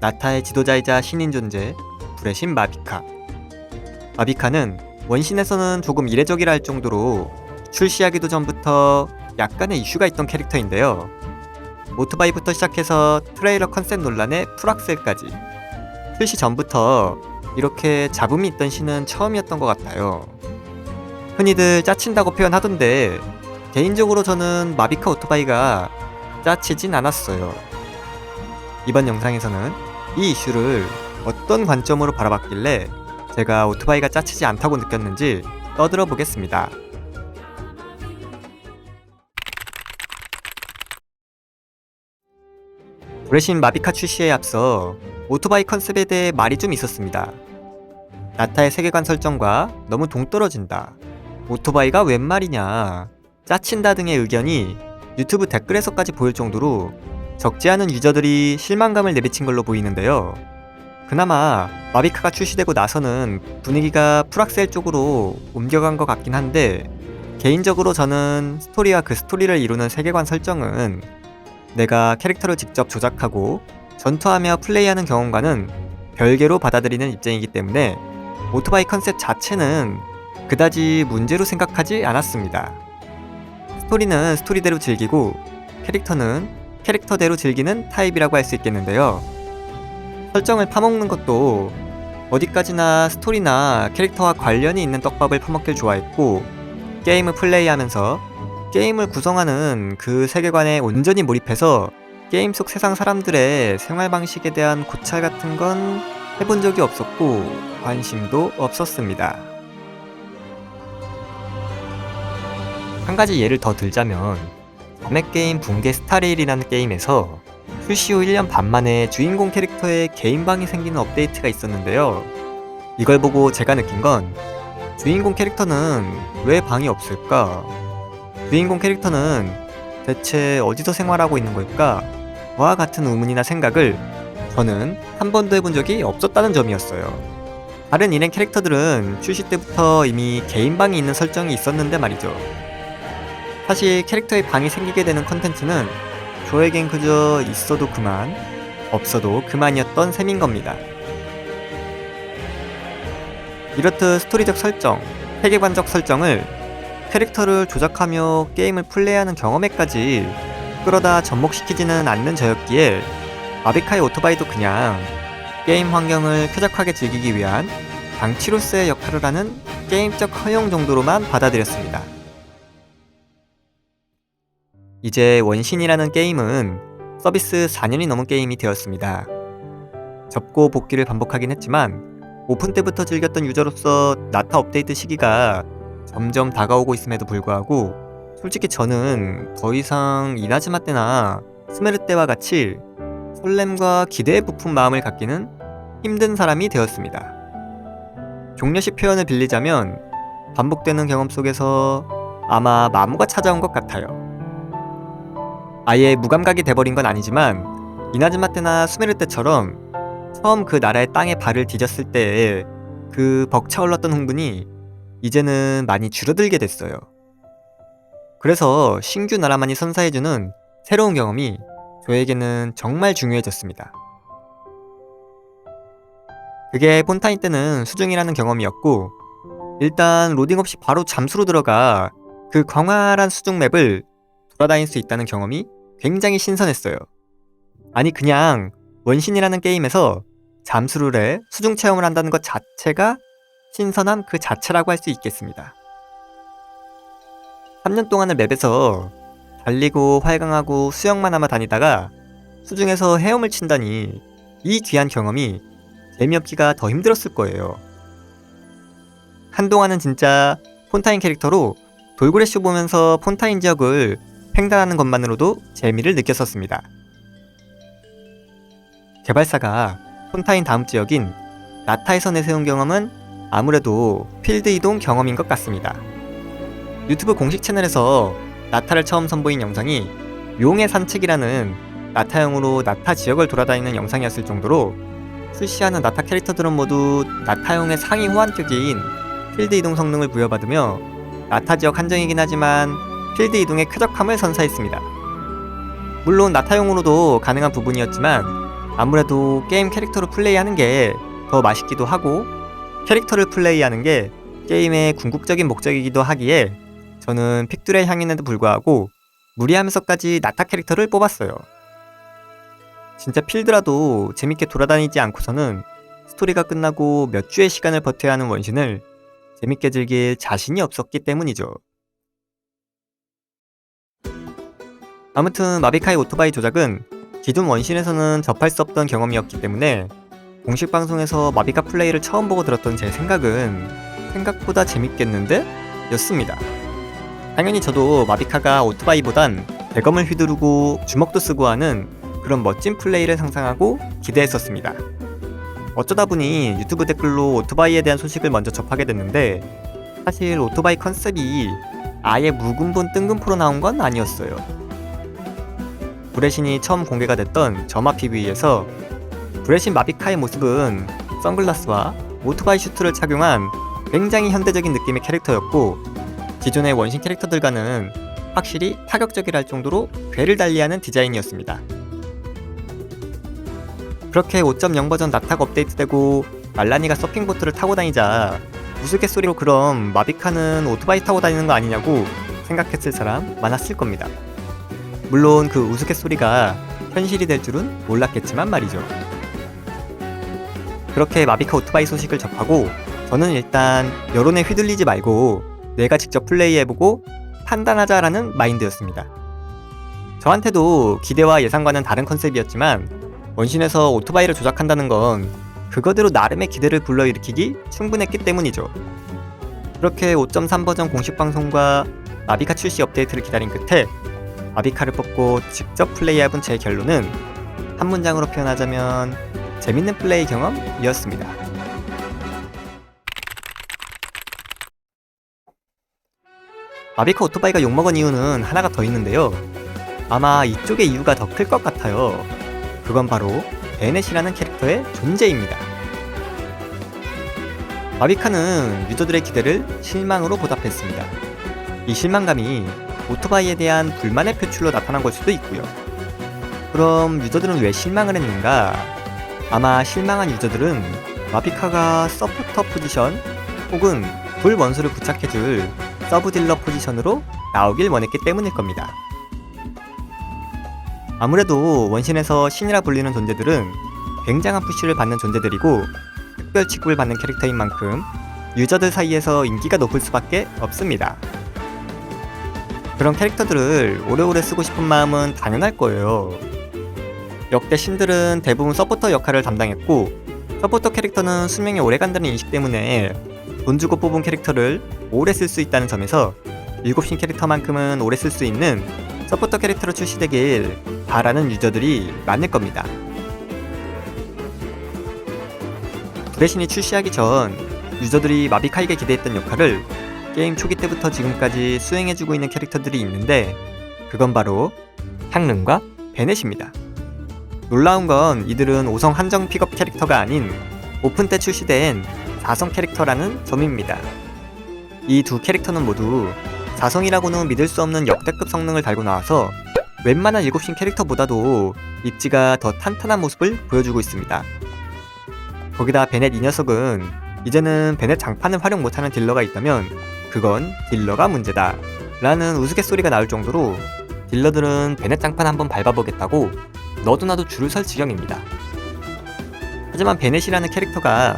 나타의 지도자이자 신인 존재 불의 신 마비카. 마비카는 원신에서는 조금 이례적이라 할 정도로 출시하기도 전부터 약간의 이슈가 있던 캐릭터인데요. 오토바이부터 시작해서 트레일러 컨셉 논란의 풀악셀까지 출시 전부터 이렇게 잡음이 있던 신은 처음이었던 것 같아요. 흔히들 짜친다고 표현하던데 개인적으로 저는 마비카 오토바이가 짜치진 않았어요. 이번 영상에서는 이 이슈를 어떤 관점으로 바라봤길래 제가 오토바이가 짜치지 않다고 느꼈는지 떠들어 보겠습니다. 브레신 마비카 출시에 앞서 오토바이 컨셉에 대해 말이 좀 있었습니다. 나타의 세계관 설정과 너무 동떨어진다. 오토바이가 웬 말이냐. 짜친다 등의 의견이 유튜브 댓글에서까지 보일 정도로 적지 않은 유저들이 실망감을 내비친 걸로 보이는데요. 그나마 마비카가 출시되고 나서는 분위기가 풀악셀 쪽으로 옮겨간 것 같긴 한데 개인적으로 저는 스토리와 그 스토리를 이루는 세계관 설정은 내가 캐릭터를 직접 조작하고 전투하며 플레이하는 경험과는 별개로 받아들이는 입장이기 때문에 오토바이 컨셉 자체는 그다지 문제로 생각하지 않았습니다. 스토리는 스토리대로 즐기고 캐릭터는 캐릭터대로 즐기는 타입이라고 할 수 있겠는데요. 설정을 파먹는 것도 어디까지나 스토리나 캐릭터와 관련이 있는 떡밥을 파먹길 좋아했고 게임을 플레이하면서 게임을 구성하는 그 세계관에 온전히 몰입해서 게임 속 세상 사람들의 생활 방식에 대한 고찰 같은 건 해본 적이 없었고 관심도 없었습니다. 한 가지 예를 더 들자면 자매 게임 붕괴 스타레일이라는 게임에서 출시 후 1년 반 만에 주인공 캐릭터의 개인방이 생기는 업데이트가 있었는데요. 이걸 보고 제가 느낀 건 주인공 캐릭터는 왜 방이 없을까? 주인공 캐릭터는 대체 어디서 생활하고 있는 걸까? 와 같은 의문이나 생각을 저는 한 번도 해본 적이 없었다는 점이었어요. 다른 일행 캐릭터들은 출시 때부터 이미 개인방이 있는 설정이 있었는데 말이죠. 사실 캐릭터의 방이 생기게 되는 컨텐츠는 저에겐 그저 있어도 그만, 없어도 그만이었던 셈인 겁니다. 이렇듯 스토리적 설정, 세계관적 설정을 캐릭터를 조작하며 게임을 플레이하는 경험에까지 끌어다 접목시키지는 않는 저였기에 마비카의 오토바이도 그냥 게임 환경을 쾌적하게 즐기기 위한 장치로서의 역할을 하는 게임적 허용 정도로만 받아들였습니다. 이제 원신이라는 게임은 서비스 4년이 넘은 게임이 되었습니다. 접고 복귀를 반복하긴 했지만 오픈 때부터 즐겼던 유저로서 나타 업데이트 시기가 점점 다가오고 있음에도 불구하고 솔직히 저는 더 이상 이나즈마 때나 스메르 때와 같이 설렘과 기대에 부푼 마음을 갖기는 힘든 사람이 되었습니다. 종려식 표현을 빌리자면 반복되는 경험 속에서 아마 마모가 찾아온 것 같아요. 아예 무감각이 돼버린 건 아니지만 이나즈마 때나 스메르 때처럼 처음 그 나라의 땅에 발을 디뎠을 때의 그 벅차올랐던 흥분이 이제는 많이 줄어들게 됐어요. 그래서 신규 나라만이 선사해주는 새로운 경험이 저에게는 정말 중요해졌습니다. 그게 폰타인 때는 수중이라는 경험이었고 일단 로딩 없이 바로 잠수로 들어가 그 광활한 수중 맵을 돌아다닐 수 있다는 경험이 굉장히 신선했어요. 아니 그냥 원신이라는 게임에서 잠수를 해 수중 체험을 한다는 것 자체가 신선함 그 자체라고 할 수 있겠습니다. 3년 동안을 맵에서 달리고 활강하고 수영만 하며 다니다가 수중에서 헤엄을 친다니 이 귀한 경험이 재미없기가 더 힘들었을 거예요. 한동안은 진짜 폰타인 캐릭터로 돌고래 쇼 보면서 폰타인 지역을 횡단하는 것만으로도 재미를 느꼈었습니다. 개발사가 폰타인 다음 지역인 나타에서 내세운 경험은 아무래도 필드 이동 경험인 것 같습니다. 유튜브 공식 채널에서 나타를 처음 선보인 영상이 용의 산책이라는 나타형으로 나타 지역을 돌아다니는 영상이었을 정도로 출시하는 나타 캐릭터들은 모두 나타형의 상위 호환격인 필드 이동 성능을 부여받으며 나타 지역 한정이긴 하지만 필드 이동의 쾌적함을 선사했습니다. 물론 나타용으로도 가능한 부분이었지만 아무래도 게임 캐릭터로 플레이하는 게 더 맛있기도 하고 캐릭터를 플레이하는 게 게임의 궁극적인 목적이기도 하기에 저는 픽들의 향인에도 불구하고 무리하면서까지 나타 캐릭터를 뽑았어요. 진짜 필드라도 재밌게 돌아다니지 않고서는 스토리가 끝나고 몇 주의 시간을 버텨야 하는 원신을 재밌게 즐길 자신이 없었기 때문이죠. 아무튼 마비카이 오토바이 조작은 기존 원신에서는 접할 수 없던 경험이었기 때문에 공식 방송에서 마비카 플레이를 처음 보고 들었던 제 생각은 생각보다 재밌겠는데? 였습니다. 당연히 저도 마비카가 오토바이보단 대검을 휘두르고 주먹도 쓰고 하는 그런 멋진 플레이를 상상하고 기대했었습니다. 어쩌다 보니 유튜브 댓글로 오토바이에 대한 소식을 먼저 접하게 됐는데 사실 오토바이 컨셉이 아예 묵은본 뜬금포로 나온 건 아니었어요. 브레신이 처음 공개가 됐던 점화 PV에서 브레신 마비카의 모습은 선글라스와 오토바이 슈트를 착용한 굉장히 현대적인 느낌의 캐릭터였고 기존의 원신 캐릭터들과는 확실히 파격적이랄 정도로 괴를 달리하는 디자인이었습니다. 그렇게 5.0 버전 나타가 업데이트되고 말라니가 서핑보트를 타고 다니자 우스갯소리로 그럼 마비카는 오토바이 타고 다니는 거 아니냐고 생각했을 사람 많았을 겁니다. 물론 그 우스갯소리가 현실이 될 줄은 몰랐겠지만 말이죠. 그렇게 마비카 오토바이 소식을 접하고 저는 일단 여론에 휘둘리지 말고 내가 직접 플레이해보고 판단하자라는 마인드였습니다. 저한테도 기대와 예상과는 다른 컨셉이었지만 원신에서 오토바이를 조작한다는 건 그거대로 나름의 기대를 불러일으키기 충분했기 때문이죠. 그렇게 5.3 버전 공식 방송과 마비카 출시 업데이트를 기다린 끝에 마비카를 뽑고 직접 플레이해본 제 결론은 한 문장으로 표현하자면 재밌는 플레이 경험이었습니다. 마비카 오토바이가 욕먹은 이유는 하나가 더 있는데요. 아마 이쪽의 이유가 더 클 것 같아요. 그건 바로 베넷이라는 캐릭터의 존재입니다. 마비카는 유저들의 기대를 실망으로 보답했습니다. 이 실망감이 오토바이에 대한 불만의 표출로 나타난 걸 수도 있고요. 그럼 유저들은 왜 실망을 했는가? 아마 실망한 유저들은 마비카가 서포터 포지션 혹은 불 원수를 부착해줄 서브 딜러 포지션으로 나오길 원했기 때문일 겁니다. 아무래도 원신에서 신이라 불리는 존재들은 굉장한 푸시를 받는 존재들이고 특별 취급을 받는 캐릭터인 만큼 유저들 사이에서 인기가 높을 수밖에 없습니다. 그런 캐릭터들을 오래오래 쓰고 싶은 마음은 당연할 거예요. 역대 신들은 대부분 서포터 역할을 담당했고 서포터 캐릭터는 수명이 오래 간다는 인식 때문에 돈 주고 뽑은 캐릭터를 오래 쓸 수 있다는 점에서 7신 캐릭터만큼은 오래 쓸 수 있는 서포터 캐릭터로 출시되길 바라는 유저들이 많을 겁니다. 브레신이 출시하기 전 유저들이 마비카이게 기대했던 역할을 게임 초기 때부터 지금까지 수행해주고 있는 캐릭터들이 있는데 그건 바로 향릉과 베넷입니다. 놀라운 건 이들은 5성 한정 픽업 캐릭터가 아닌 오픈 때 출시된 4성 캐릭터라는 점입니다. 이 두 캐릭터는 모두 4성이라고는 믿을 수 없는 역대급 성능을 달고 나와서 웬만한 7신 캐릭터보다도 입지가 더 탄탄한 모습을 보여주고 있습니다. 거기다 베넷 이 녀석은 이제는 베넷 장판을 활용 못하는 딜러가 있다면 그건 딜러가 문제다 라는 우스갯소리가 나올 정도로 딜러들은 베넷 장판 한번 밟아보겠다고 너도 나도 줄을 설 지경입니다. 하지만 베넷이라는 캐릭터가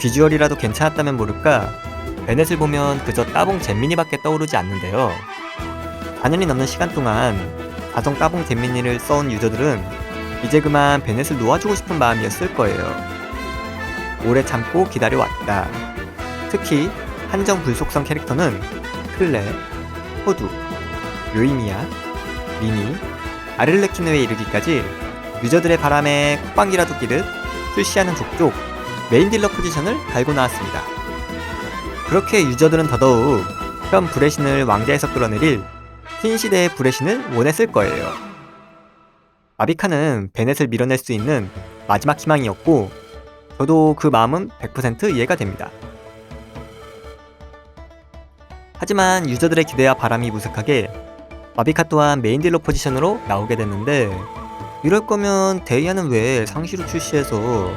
비주얼이라도 괜찮았다면 모를까 베넷을 보면 그저 따봉 잼민이밖에 떠오르지 않는데요. 4년이 넘는 시간 동안 가정 따봉 잼민이를 써온 유저들은 이제 그만 베넷을 놓아주고 싶은 마음이었을 거예요. 오래 참고 기다려왔다. 특히 한정 불속성 캐릭터는 클레, 호두, 요이미야, 미니, 아를레키노에 이르기까지 유저들의 바람에 콧방귀라도 끼듯 출시하는 족족 메인 딜러 포지션을 달고 나왔습니다. 그렇게 유저들은 더더욱 현 브레신을 왕자에서 끌어내릴 흰시대의 브레신을 원했을 거예요. 아비카는 베넷을 밀어낼 수 있는 마지막 희망이었고 저도 그 마음은 100% 이해가 됩니다. 하지만 유저들의 기대와 바람이 무색하게 마비카 또한 메인 딜러 포지션으로 나오게 됐는데 이럴 거면 데이아는 왜 상시로 출시해서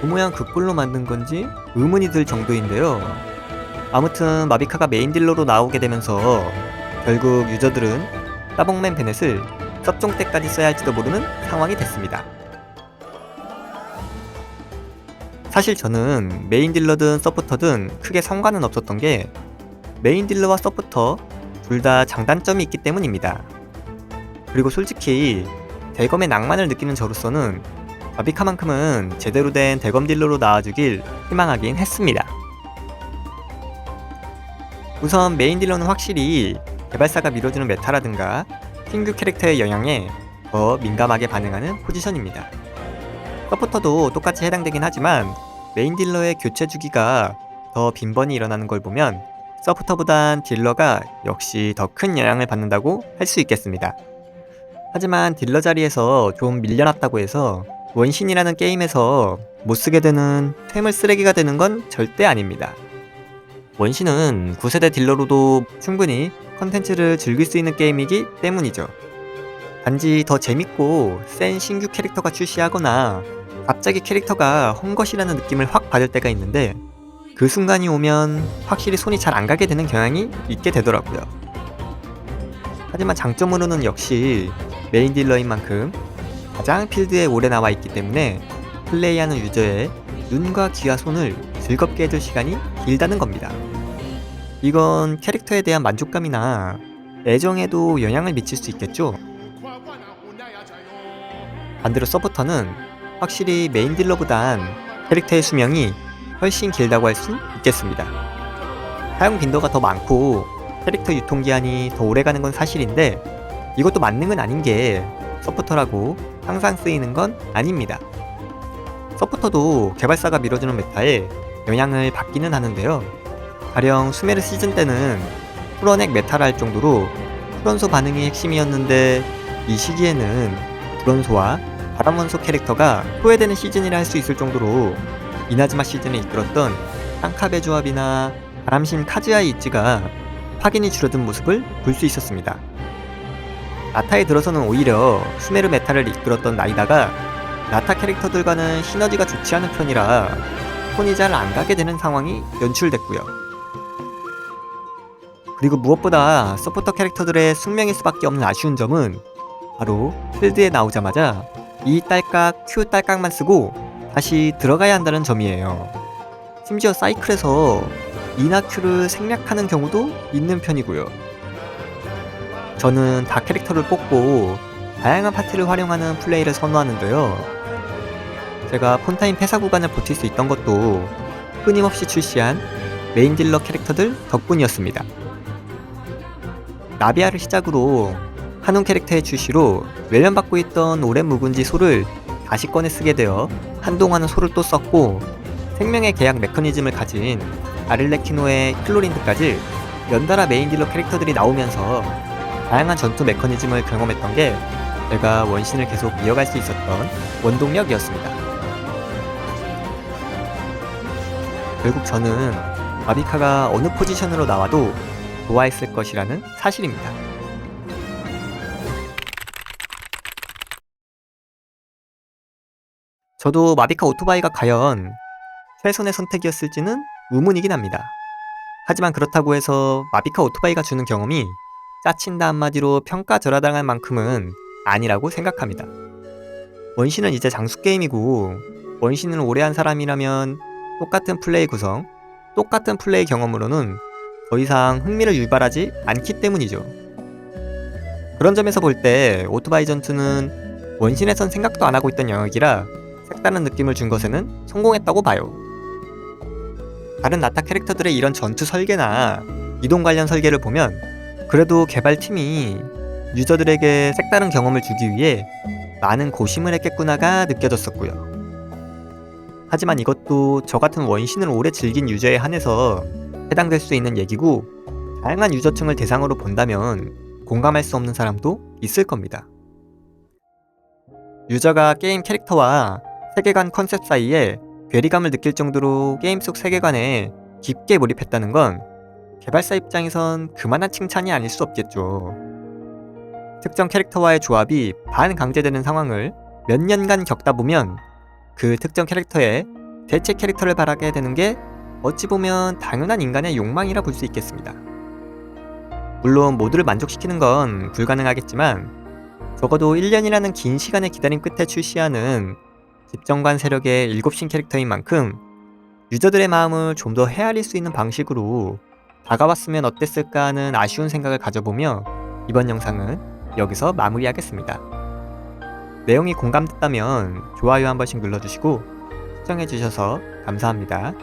그 모양 그 꼴로 만든 건지 의문이 들 정도인데요. 아무튼 마비카가 메인 딜러로 나오게 되면서 결국 유저들은 따봉맨 베넷을 섭종 때까지 써야 할지도 모르는 상황이 됐습니다. 사실 저는 메인 딜러든 서포터든 크게 상관은 없었던 게 메인 딜러와 서포터 둘 다 장단점이 있기 때문입니다. 그리고 솔직히 대검의 낭만을 느끼는 저로서는 마비카만큼은 제대로 된 대검 딜러로 나와주길 희망하긴 했습니다. 우선 메인 딜러는 확실히 개발사가 밀어주는 메타라든가 신규 캐릭터의 영향에 더 민감하게 반응하는 포지션입니다. 서포터도 똑같이 해당되긴 하지만 메인 딜러의 교체 주기가 더 빈번히 일어나는 걸 보면 서포터보단 딜러가 역시 더 큰 영향을 받는다고 할 수 있겠습니다. 하지만 딜러 자리에서 좀 밀려났다고 해서 원신이라는 게임에서 못 쓰게 되는 퇴물 쓰레기가 되는 건 절대 아닙니다. 원신은 9세대 딜러로도 충분히 컨텐츠를 즐길 수 있는 게임이기 때문이죠. 단지 더 재밌고 센 신규 캐릭터가 출시하거나 갑자기 캐릭터가 헝것이라는 느낌을 확 받을 때가 있는데 그 순간이 오면 확실히 손이 잘 안 가게 되는 경향이 있게 되더라고요. 하지만 장점으로는 역시 메인 딜러인 만큼 가장 필드에 오래 나와 있기 때문에 플레이하는 유저의 눈과 귀와 손을 즐겁게 해줄 시간이 길다는 겁니다. 이건 캐릭터에 대한 만족감이나 애정에도 영향을 미칠 수 있겠죠. 반대로 서포터는 확실히 메인 딜러보단 캐릭터의 수명이 훨씬 길다고 할 수 있겠습니다. 사용 빈도가 더 많고 캐릭터 유통기한이 더 오래 가는 건 사실인데 이것도 만능은 아닌 게 서포터라고 항상 쓰이는 건 아닙니다. 서포터도 개발사가 밀어주는 메타에 영향을 받기는 하는데요. 가령 수메르 시즌 때는 풀어넥 메타를 할 정도로 프론소 반응이 핵심이었는데 이 시기에는 브론소와 바람원소 캐릭터가 소외되는 시즌이라 할 수 있을 정도로 이나즈마 시즌에 이끌었던 쌍카베 조합이나 바람신 카즈야의 입지가 확인이 줄어든 모습을 볼 수 있었습니다. 나타에 들어서는 오히려 수메르 메타를 이끌었던 나이다가 나타 캐릭터들과는 시너지가 좋지 않은 편이라 손이 잘 안 가게 되는 상황이 연출됐고요. 그리고 무엇보다 서포터 캐릭터들의 숙명일 수밖에 없는 아쉬운 점은 바로 필드에 나오자마자 이 딸깍, Q 딸깍만 쓰고 다시 들어가야 한다는 점이에요. 심지어 사이클에서 이나 Q를 생략하는 경우도 있는 편이고요. 저는 다 캐릭터를 뽑고 다양한 파티를 활용하는 플레이를 선호하는데요. 제가 폰타인 폐사 구간을 버틸 수 있던 것도 끊임없이 출시한 메인 딜러 캐릭터들 덕분이었습니다. 나비아를 시작으로 한운 캐릭터의 출시로 외면받고 있던 오랜 묵은지 소를 다시 꺼내 쓰게 되어 한동안은 소를 또 썼고 생명의 계약 메커니즘을 가진 아를레키노의 클로린드까지 연달아 메인 딜러 캐릭터들이 나오면서 다양한 전투 메커니즘을 경험했던 게 제가 원신을 계속 이어갈 수 있었던 원동력이었습니다. 결국 저는 마비카가 어느 포지션으로 나와도 좋아했을 것이라는 사실입니다. 저도 마비카 오토바이가 과연 최선의 선택이었을지는 의문이긴 합니다. 하지만 그렇다고 해서 마비카 오토바이가 주는 경험이 짜친다 한마디로 평가절하당할 만큼은 아니라고 생각합니다. 원신은 이제 장수 게임이고 원신을 오래 한 사람이라면 똑같은 플레이 구성, 똑같은 플레이 경험으로는 더 이상 흥미를 유발하지 않기 때문이죠. 그런 점에서 볼 때 오토바이 전투는 원신에선 생각도 안 하고 있던 영역이라 색다른 느낌을 준 것에는 성공했다고 봐요. 다른 나타 캐릭터들의 이런 전투 설계나 이동 관련 설계를 보면 그래도 개발팀이 유저들에게 색다른 경험을 주기 위해 많은 고심을 했겠구나가 느껴졌었고요. 하지만 이것도 저 같은 원신을 오래 즐긴 유저에 한해서 해당될 수 있는 얘기고 다양한 유저층을 대상으로 본다면 공감할 수 없는 사람도 있을 겁니다. 유저가 게임 캐릭터와 세계관 컨셉 사이에 괴리감을 느낄 정도로 게임 속 세계관에 깊게 몰입했다는 건 개발사 입장에선 그만한 칭찬이 아닐 수 없겠죠. 특정 캐릭터와의 조합이 반강제되는 상황을 몇 년간 겪다 보면 그 특정 캐릭터의 대체 캐릭터를 바라게 되는 게 어찌 보면 당연한 인간의 욕망이라 볼 수 있겠습니다. 물론 모두를 만족시키는 건 불가능하겠지만 적어도 1년이라는 긴 시간의 기다림 끝에 출시하는 집정관 세력의 일곱신 캐릭터인 만큼 유저들의 마음을 좀 더 헤아릴 수 있는 방식으로 다가왔으면 어땠을까 하는 아쉬운 생각을 가져보며 이번 영상은 여기서 마무리하겠습니다. 내용이 공감됐다면 좋아요 한 번씩 눌러주시고 시청해주셔서 감사합니다.